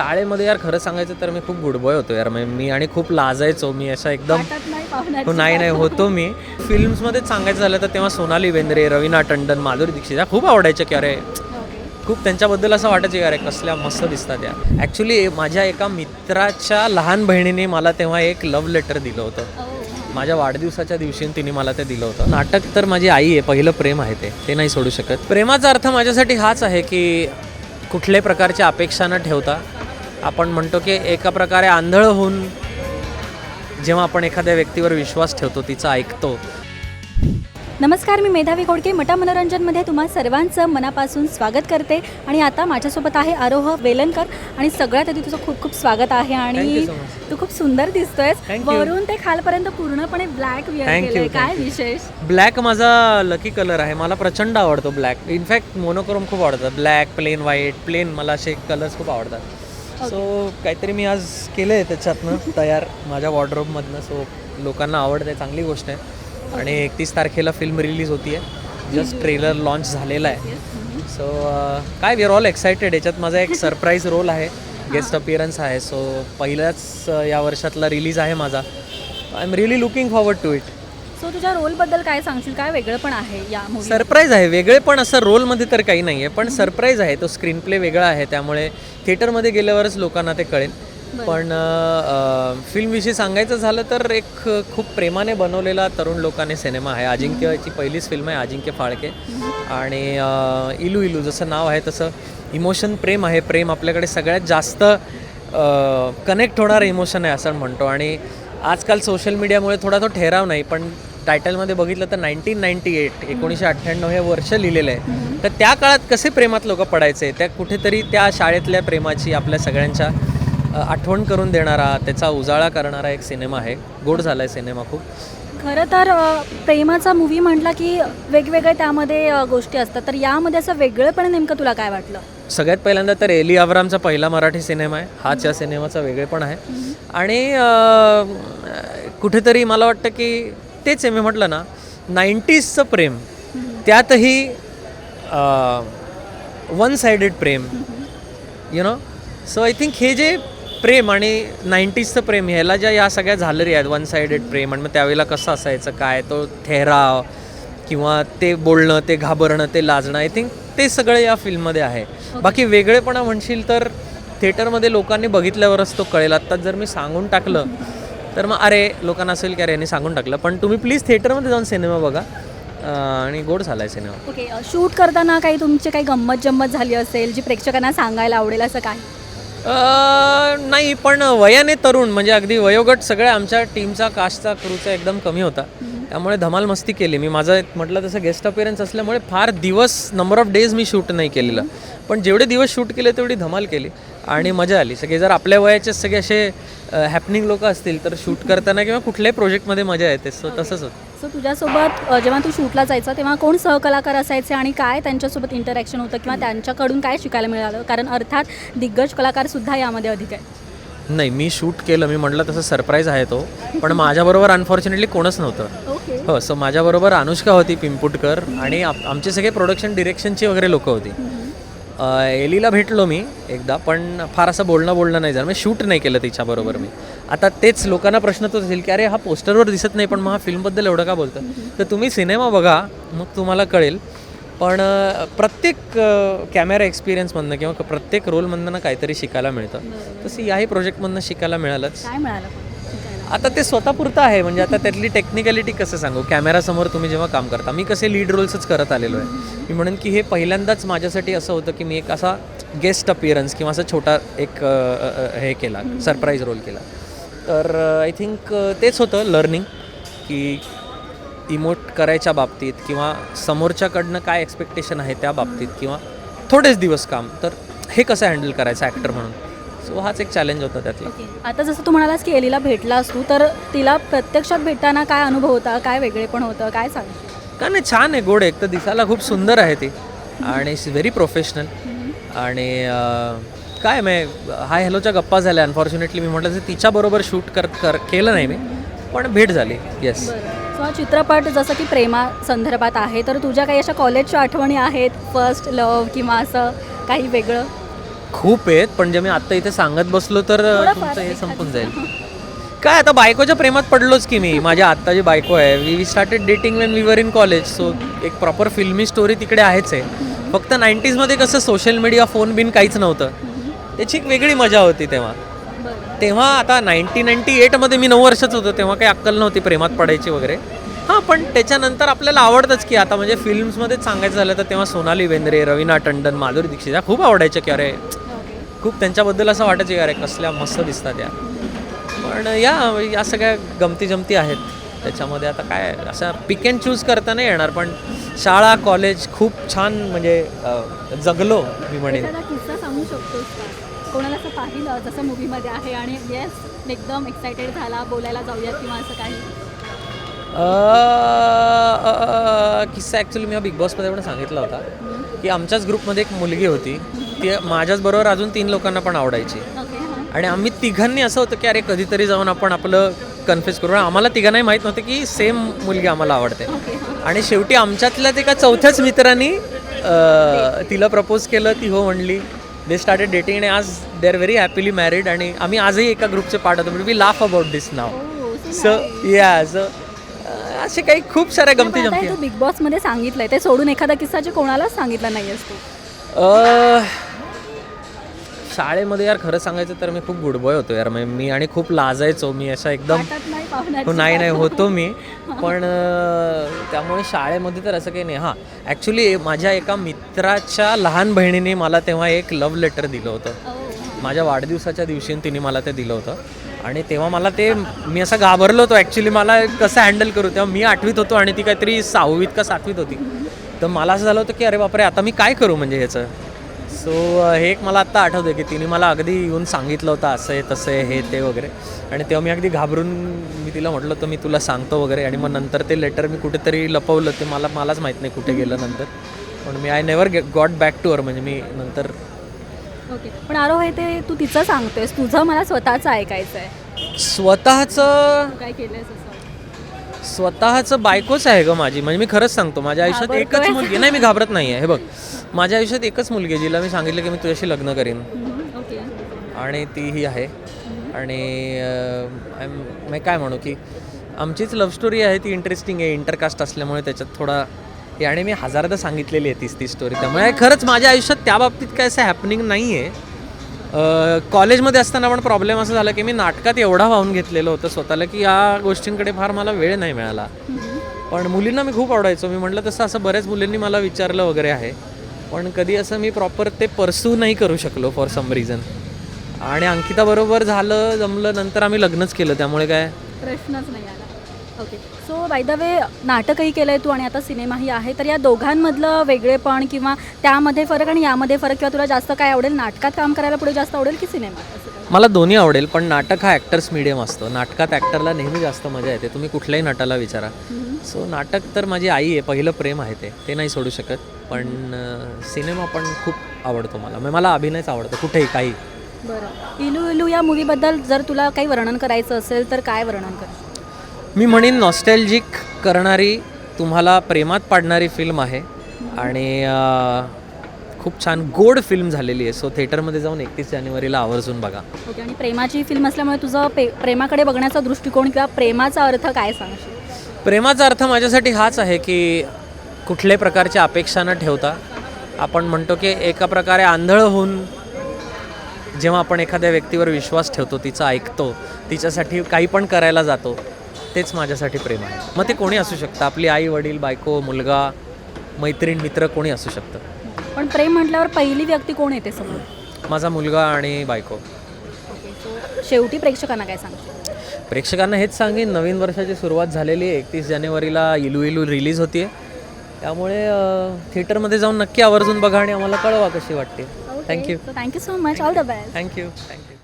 शाळेमध्ये यार खरं सांगायचं तर मी खूप गुड बॉय होतो यार. म्हणजे मी आणि खूप लाजायचो. मी असा एकदम हो नाही नाही होतो मी. फिल्म्समध्ये सांगायचं झालं तर तेव्हा सोनाली बेंद्रे रवीना टंडन माधुरी दीक्षित या खूप आवडायच्या की अरे. खूप त्यांच्याबद्दल असं वाटायचं की अरे कसल्या मस्त दिसतात या ॲक्च्युली माझ्या एका मित्राच्या लहान बहिणीने मला तेव्हा एक लव्ह लेटर दिलं होतं. हा. माझ्या वाढदिवसाच्या दिवशी तिने मला ते दिलं होतं. नाटक तर माझी आई आहे पहिलं प्रेम आहे ते. ते नाही सोडू शकत. प्रेमाचा अर्थ माझ्यासाठी हाच आहे की कुठल्याही प्रकारच्या अपेक्षा न ठेवता आपण म्हणतो की एका प्रकारे आंधळ होऊन जेव्हा आपण एखाद्या व्यक्तीवर विश्वास ठेवतो तिचा ऐकतो. नमस्कार मी मेधावी खोडके मटा मनोरंजनमध्ये तुम्हा सर्वांचं मनापासून स्वागत करते. आणि आता माझ्यासोबत आहे आरोह वेलनकर आणि सगळ्यात आधी तुझं खूप खूप स्वागत आहे आणि so. तू खूप सुंदर you. वरून ते खालपर्यंत पूर्णपणे ब्लॅक विअर काय. विशेष? ब्लॅक माझा लकी कलर आहे. मला प्रचंड आवडतो ब्लॅक इनफॅक्ट मोनोक्रोम खूप आवडतात. ब्लॅक प्लेन व्हाईट प्लेन मला असे कलर्स खूप आवडतात. सो काहीतरी मी आज केलं आहे त्याच्यातनं तयार माझ्या वॉर्ड्रोबमधनं सो लोकांना आवडते चांगली गोष्ट आहे. आणि एकतीस तारखेला फिल्म रिलीज होती आहे जस्ट ट्रेलर लॉन्च झालेला आहे. सो काय वी आर ऑल एक्सायटेड याच्यात माझा एक सरप्राईज रोल आहे. गेस्ट अपिअरन्स आहे. सो पहिल्याच या वर्षातला रिलीज आहे माझा. I am really looking forward to it so तुझ्या रोलबद्दल काय सांगशील? काय वेगळं पण आहे या मूवी सरप्राईज आहे. वेगळे पण असं रोलमध्ये तर काही नाही आहे पण सरप्राईज आहे. तो स्क्रीन प्ले वेगळा आहे. त्यामुळे थिएटरमध्ये गेल्यावरच लोकांना ते कळेल. पण फिल्मविषयी सांगायचं झालं तर एक खूप प्रेमाने बनवलेला तरुण लोकांनी सिनेमा आहे. अजिंक्यची पहिलीच फिल्म आहे अजिंक्य फाळके. आणि इलू इलू जसं नाव आहे तसं इमोशन प्रेम आहे. प्रेम आपल्याकडे सगळ्यात जास्त कनेक्ट होणारं इमोशन आहे असं म्हणतो. आणि आजकाल सोशल मीडियामुळे थोडा तो ठेराव नाही पण टायटलमध्ये बघितलं तर नाईन्टीन नाईन्टी एट एकोणीसशे अठ्ठ्याण्णव हे वर्ष लिहिलेलं आहे. तर त्या काळात कसे प्रेमात लोक पडायचे? त्या कुठेतरी त्या शाळेतल्या प्रेमाची आपल्या सगळ्यांच्या आठवण करून देणारा त्याचा उजाळा करणारा एक सिनेमा आहे. गोड झाला आहे सिनेमा खूप. खरं तर प्रेमाचा मूवी म्हटला की वेगवेगळे त्यामध्ये गोष्टी असतात. तर यामध्ये असं वेगळंपण नेमकं तुला काय वाटलं? सगळ्यात पहिल्यांदा तर एली अब्रामचा पहिला मराठी सिनेमा आहे. हाच या सिनेमाचा वेगळेपण आहे. आणि कुठेतरी मला वाटतं की तेच आहे मी म्हटलं ना नाईन्टीजचं प्रेम त्यातही one sided Prem. You know so I think हे जे प्रेम आणि नाईन्टीजचं प्रेम ह्याला ज्या या सगळ्या झालरी आहेत वन सायडेड प्रेम आणि मग त्यावेळेला कसं असायचं काय तो ठेहराव किंवा ते बोलणं ते घाबरणं ते लाजणं आय थिंक ते सगळं या फिल्ममध्ये आहे. बाकी वेगळेपणा म्हणशील तर थिएटरमध्ये लोकांनी बघितल्यावरच तो कळेल. आत्ता जर मी सांगून टाकलं तर मग अरे लोकांना असेल की अरे यांनी सांगून टाकलं. पण तुम्ही प्लीज थिएटरमध्ये जाऊन सिनेमा बघा. आणि गोड झाला आहे सिनेमा ओके शूट करताना काही तुमची काही गंमत जम्मत झाली असेल जी प्रेक्षकांना सांगायला आवडेल असं काय? नाही पण वयाने तरुण म्हणजे अगदी वयोगट सगळ्या आमच्या टीमचा कास्टचा क्रूचा एकदम कमी होता. त्यामुळे धमाल मस्ती केली मी. माझं म्हटलं तसं गेस्ट अपिअरन्स असल्यामुळे फार दिवस नंबर ऑफ डेज मी शूट नाही केलेलं. पण जेवढे दिवस शूट केले तेवढी धमाल केली. आणि मजा आली. सगळे जर आपल्या वयाचे सगळे असे हॅपनिंग लोक असतील तर शूट करताना किंवा कुठल्याही प्रोजेक्टमध्ये मजा येते. सो तसंच होतं. सो तुझ्यासोबत जेव्हा तू शूटला जायचं तेव्हा कोण सहकलाकार असायचे आणि काय त्यांच्यासोबत इंटरॅक्शन होतं किंवा त्यांच्याकडून काय शिकायला मिळालं? कारण अर्थात दिग्गज कलाकार सुद्धा यामध्ये अधिक आहे नाही मी शूट केलं. मी म्हटलं तसं सरप्राईज आहे तो. पण माझ्याबरोबर अनफॉर्च्युनेटली कोणच नव्हतं. हो सो माझ्याबरोबर अनुष्का होती पिंपुटकर आणि आमचे सगळे प्रोडक्शन डिरेक्शनची वगैरे लोक होती. एलीला भेटलो मी एकदा पण फार असं बोलणं बोलणं नाही झालं. मी शूट नाही केलं तिच्याबरोबर मी. आता तेच लोकांना प्रश्न तोच असेल की अरे हा पोस्टरवर दिसत नाही पण मग हा फिल्मबद्दल एवढं का बोलतं तर तुम्ही सिनेमा बघा मग तुम्हाला कळेल. पण प्रत्येक कॅमेरा एक्सपिरियन्समधनं किंवा प्रत्येक रोलमधनं काहीतरी शिकायला मिळतं. तसं याही प्रोजेक्टमधनं शिकायला मिळालंच. काय मिळालं? आता ते स्वतःपुरतं आहे म्हणजे आता त्यातली टेक्निकॅलिटी कसं सांगू? कॅमेरासमोर तुम्ही जेव्हा काम करता मी कसे लीड रोल्सच करत आलेलो आहे. मी म्हणेन की हे पहिल्यांदाच माझ्यासाठी असं होतं की मी एक असा गेस्ट अपिअरन्स किंवा असा छोटा एक हे केला सरप्राईज रोल केला. तर आय थिंक तेच होतं लर्निंग की इमोट करायच्या बाबतीत किंवा समोरच्याकडनं काय एक्सपेक्टेशन आहे त्या बाबतीत किंवा थोडेच दिवस काम. तर हे कसं हँडल करायचं ॲक्टर म्हणून? सो हाच एक चॅलेंज होता त्यातला. ओके आता जसं तू म्हणालास की एलीला भेटलास तू तर तिला प्रत्यक्षात भेटताना काय अनुभव होता काय वेगळे पण होतं काय सांग? का नाही छान आहे गोड आहे. एक तर दिसायला खूप सुंदर आहे ती. आणि इज व्हेरी प्रोफेशनल. आणि अं, काय मी हाय हॅलोच्या गप्पा झाल्या. अनफॉर्च्युनेटली मी म्हटलं तसं तिच्याबरोबर शूट कर कर केलं नाही मी पण भेट झाली. येस सो हा चित्रपट जसं की प्रेमा संदर्भात आहे तर तुझ्या काही अशा कॉलेजच्या आठवणी आहेत? फर्स्ट लव किंवा असं काही वेगळं? खूप आहेत पण जे मी आता इथे सांगत बसलो तर तुमचं हे. संपून जाईल. काय आता बायकोच्या प्रेमात पडलोच की मी? माझ्या आत्ता जी बायको आहे we started dating when we were in college so एक प्रॉपर फिल्मी स्टोरी तिकडे आहेच आहे. फक्त नाईन्टीजमध्ये कसं सोशल मीडिया फोन बिन काहीच नव्हतं. त्याची एक वेगळी मजा होती तेव्हा. तेव्हा आता नाईन्टीन नाईन्टी एटमध्ये मी नऊ वर्षाचं होतो तेव्हा काही अक्कल नव्हती प्रेमात पडायची वगैरे. हां पण त्याच्यानंतर आपल्याला आवडतंच की आता म्हणजे फिल्म्समध्येच सांगायचं झालं तर तेव्हा सोनाली बेंद्रे रवीना टंडन माधुरी दीक्षित या खूप आवडायच्या की अरे खूप त्यांच्याबद्दल असं वाटायचं की अरे कसल्या मस्त दिसतात या. पण या या सगळ्या गमती जमती आहेत. त्याच्यामध्ये आता काय असं पिक अँड चूज करता नाही येणार पण शाळा कॉलेज खूप छान म्हणजे जगलो मी म्हणेन. किस्सा सांगू शकतो कोणाला असं पाहिलं जसं मूवीमध्ये आहे आणि येस एकदम एक्सायटेड झाला बोलायला जाऊयात किंवा असं काही? किस्सा ॲक्च्युली मी बिग बॉसमध्ये पण सांगितला होता की आमच्याच ग्रुपमध्ये एक मुलगी होती. ती माझ्याच बरोबर अजून तीन लोकांना पण आवडायची. आणि आम्ही तिघांनी असं होतं की अरे कधीतरी जाऊन आपण आपलं कन्फ्युज करू. आम्हाला तिघांनाही माहीत नव्हतं की सेम मुलगी आम्हाला आवडते. आणि शेवटी आमच्यातल्या एका चौथ्याच मित्रांनी तिला प्रपोज केलं ती हो म्हणली दे स्टार्टेड डेटिंग आणि आज they are very happily married आणि आम्ही आजही एका ग्रुपचे पार्ट होतो. म्हणजे we laugh about this now so yeah so असे काही खूप साऱ्या गमती जमती तू बिग बॉसमध्ये सांगितलंय ते सोडून एखादा किस्सा जे कोणालाच सांगितला नाहीयेस तू? अह, शाळेमध्ये यार खरं सांगायचं तर मी खूप गुड बॉय होतो यार. म्हणजे मी आणि खूप लाजायचो. मी असा एकदम नाही हो नाही नाही होतो मी. पण त्यामुळे शाळेमध्ये तर असं काही नाही. हां ॲक्च्युली माझ्या एका मित्राच्या लहान बहिणीने मला तेव्हा एक लव्ह लेटर दिलं होतं. हां. माझ्या वाढदिवसाच्या दिवशी तिने मला ते दिलं होतं. आणि तेव्हा मला ते मी असं घाबरलो होतो. ॲक्च्युली मला कसं हँडल करू? तेव्हा मी आठवीत होतो आणि ती काहीतरी सहावीत का सातवीत होती. तर मला असं झालं होतं की अरे बापरे आता मी काय करू म्हणजे ह्याचं? सो हे एक मला आत्ता आठवतं की तिने मला अगदी येऊन सांगितलं होतं असं आहे तसं आहे हे ते वगैरे. आणि तेव्हा मी अगदी घाबरून मी तिला म्हटलं होतं मी तुला सांगतो वगैरे. आणि मग नंतर ते लेटर मी कुठेतरी लपवलं. ते मला मलाच माहीत नाही कुठे गेलं नंतर. पण मी I never got back to uh म्हणजे मी नंतर ओके. पण आरो हे ते तू तिचं सांगतोयस तुझं मला स्वतःचं ऐकायचं आहे स्वतःचं तू काय केलंयस असं? स्वतःचं बायकोच आहे ग माझी. म्हणजे मी खरंच सांगतो माझ्या आयुष्यात एकच घाबरतोय. मुलगी नाही मी घाबरत नाही आहे हे बघ माझ्या आयुष्यात एकच मुलगी आहे जिला मी सांगितलं की मी तुझ्याशी लग्न करीन. हम्म, ओके. आणि ती ही आहे. आणि अं, मी काय म्हणू की आमचीच लव्ह स्टोरी आहे ती इंटरेस्टिंग आहे. इंटरकास्ट असल्यामुळे त्याच्यात थोडा याने मी हजारदा सांगितलेली आहे तीच ती स्टोरी त्यामुळे खरंच माझ्या आयुष्यात त्या बाबतीत काय असं हॅपनिंग नाही आहे कॉलेजमध्ये असताना पण प्रॉब्लेम असं झाला की मी नाटकात एवढा वाहून घेतलेलं होतं स्वतःला की या गोष्टींकडे फार मला वेळ नाही मिळाला. पण मुलींना मी खूप आवडायचो. मी म्हटलं तसं असं बऱ्याच मुलींनी मला विचारलं वगैरे आहे. पण कधी असं मी प्रॉपर ते परसू नाही करू शकलो फॉर सम रिझन आणि अंकिताबरोबर झालं जमलं नंतर आम्ही लग्नच केलं. त्यामुळे काय प्रश्नच नाही आला. Okay so by the way नाटकही केलं आहे तू आणि आता सिनेमाही आहे. तर या दोघांमधलं वेगळेपण किंवा त्यामध्ये फरक आणि यामध्ये फरक किंवा तुला जास्त काय आवडेल? नाटकात काम करायला पुढे जास्त आवडेल की काय? मला दोन्ही आवडेल पण नाटक हा ॲक्टर्स मिडियम असतो. नाटकात ॲक्टरला नेहमी जास्त मजा येते. तुम्ही कुठल्याही नटाला विचारा. सो नाटक तर माझी आई आहे. पहिलं प्रेम आहे ते. ते नाही सोडू शकत. पण सिनेमा पण खूप आवडतो मला. म्हणजे मला अभिनयच आवडतो कुठेही काही. बरं. इलू इलू या मूवीबद्दल जर तुला काही वर्णन करायचं असेल तर काय वर्णन कर? मी म्हणेन नॉस्टॅल्जिक करणारी तुम्हाला प्रेमात पाडणारी फिल्म आहे. आणि खूप छान गोड फिल्म झालेली आहे. सो थिएटरमध्ये जाऊन एकतीस जानेवारीला आवर्जून बघा. ओके आणि प्रेमाची फिल्म असल्यामुळे तुझं पे प्रेमाकडे बघण्याचा दृष्टिकोन किंवा प्रेमाचा अर्थ काय सांगशील प्रेमाचा अर्थ माझ्यासाठी हाच आहे की कुठल्याही प्रकारच्या अपेक्षा न ठेवता आपण म्हणतो की एका प्रकारे आंधळ होऊन जेव्हा आपण एखाद्या व्यक्तीवर विश्वास ठेवतो तिचं ऐकतो तिच्यासाठी काही पण करायला जातो तेच माझ्यासाठी प्रेम आहे. मग ते कोणी असू शकतं? आपली आई वडील बायको मुलगा मैत्रीण मित्र कोणी असू शकतं? पण प्रेम म्हटल्यावर पहिली व्यक्ती कोण येते समोर? माझा मुलगा आणि बायको. शेवटी प्रेक्षकांना काय सांगशील? प्रेक्षकांना हेच सांगेन नवीन वर्षाची सुरुवात झालेली आहे. एकतीस जानेवारीला इलू इलू रिलीज होती त्यामुळे अं, थिएटरमध्ये जाऊन नक्की आवर्जून बघा आणि आम्हाला कळवा कशी वाटते. Thank you thank you so much all the best thank you thank you